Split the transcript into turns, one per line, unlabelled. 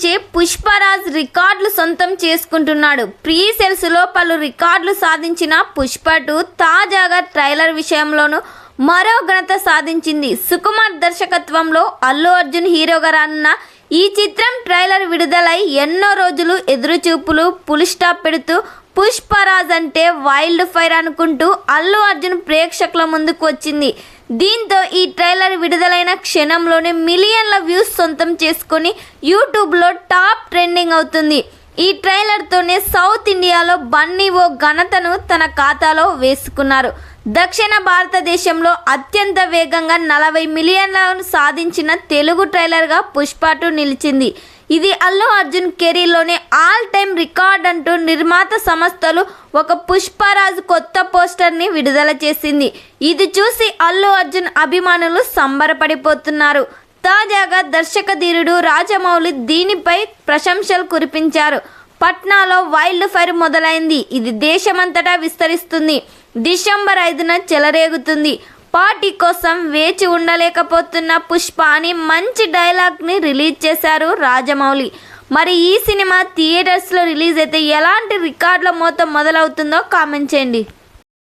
నుంచి పుష్పరాజ్ రికార్డులు సొంతం చేసుకుంటున్నాడు. ప్రీ సెల్స్లో పలు రికార్డులు సాధించిన పుష్ప టూ తాజాగా ట్రైలర్ విషయంలోనూ మరో ఘనత సాధించింది. సుకుమార్ దర్శకత్వంలో అల్లు అర్జున్ హీరోగా రానున్న ఈ చిత్రం ట్రైలర్ విడుదలై ఎన్నో రోజులు ఎదురుచూపులు పులిస్టాప్ పెడుతూ పుష్పరాజ్ అంటే వైల్డ్ ఫైర్ అనుకుంటూ అల్లు అర్జున్ ప్రేక్షకుల ముందుకు వచ్చింది. దీంతో ఈ ట్రైలర్ విడుదలైన క్షణంలోనే మిలియన్ల వ్యూస్ సొంతం చేసుకొని యూట్యూబ్లో టాప్ ట్రెండింగ్ అవుతుంది. ఈ ట్రైలర్తోనే సౌత్ ఇండియాలో బన్నీ ఓ ఘనతను తన ఖాతాలో వేసుకున్నారు. దక్షిణ భారతదేశంలో అత్యంత వేగంగా నలభై మిలియన్లను సాధించిన తెలుగు ట్రైలర్గా పుష్ప టూ నిలిచింది. ఇది అల్లు అర్జున్ కెరీర్లోనే ఆల్ టైమ్ రికార్డ్ అంటూ నిర్మాత సంస్థలు ఒక పుష్పరాజు కొత్త పోస్టర్ని విడుదల చేసింది. ఇది చూసి అల్లు అర్జున్ అభిమానులు సంబరపడిపోతున్నారు. తాజాగా దర్శక ధీరుడు రాజమౌళి దీనిపై ప్రశంసలు కురిపించారు. పట్నాలో వైల్డ్ ఫైర్ మొదలైంది. ఇది దేశమంతటా విస్తరిస్తుంది. డిసెంబర్ ఐదున చెలరేగుతుంది. పార్టీ కోసం వేచి ఉండలేకపోతున్న పుష్ప అని మంచి డైలాగ్ని రిలీజ్ చేశారు రాజమౌళి. మరి ఈ సినిమా థియేటర్స్లో రిలీజ్ అయితే ఎలాంటి రికార్డుల మోతం మొదలవుతుందో కామెంట్ చేయండి.